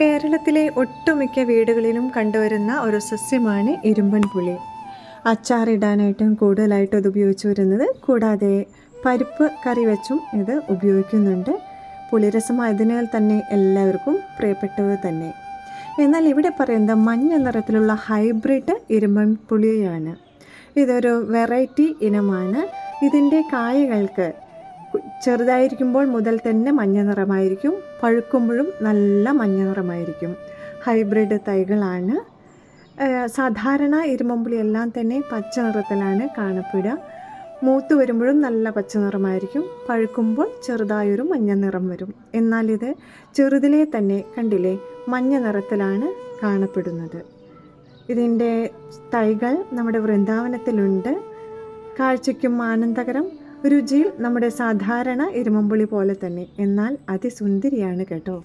കേരളത്തിലെ ഒട്ടുമിക്ക വീടുകളിലും കണ്ടുവരുന്ന ഒരു സസ്യമാണ് ഇരുമ്പൻ പുളി. അച്ചാറിടാനായിട്ടും കൂടുതലായിട്ട് ഇത് ഉപയോഗിച്ച് വരുന്നത് കൂടാതെ പരിപ്പ് കറി വെച്ചും ഇത് ഉപയോഗിക്കുന്നുണ്ട്. പുളിരസം അതിനാൽ തന്നെ എല്ലാവർക്കും പ്രിയപ്പെട്ടത് തന്നെ. എന്നാൽ ഇവിടെ പറയുന്നത് മഞ്ഞ നിറത്തിലുള്ള ഹൈബ്രിഡ് ഇരുമ്പൻ പുളിയാണ്. ഇതൊരു വെറൈറ്റി ഇനമാണ്. ഇതിന്റെ കായകൾക്ക് ചെറുതായിരിക്കുമ്പോൾ മുതൽ തന്നെ മഞ്ഞ നിറമായിരിക്കും. പഴുക്കുമ്പോഴും നല്ല മഞ്ഞ നിറമായിരിക്കും. ഹൈബ്രിഡ് തൈകളാണ്. സാധാരണ ഇരുമ്പുളി എല്ലാം തന്നെ പച്ച നിറത്തിലാണ് കാണപ്പെടുക. മൂത്ത് വരുമ്പോഴും നല്ല പച്ച നിറമായിരിക്കും. പഴുക്കുമ്പോൾ ചെറുതായൊരു മഞ്ഞ നിറം വരും. എന്നാൽ ഇത് ചെറുതിലേ തന്നെ കണ്ടില്ലേ? മഞ്ഞ നിറത്തിലാണ് കാണപ്പെടുന്നത്. ഇതിന്റെ തൈകൾ നമ്മുടെ വൃന്ദാവനത്തിലുണ്ട്. കാഴ്ചയ്ക്കും ആനന്ദകരം. രുചിയിൽ നമ്മുടെ സാധാരണ എരുമമ്പുളി പോലെ തന്നെ എന്നാൽ അതിസുന്ദരിയാണ് കേട്ടോ.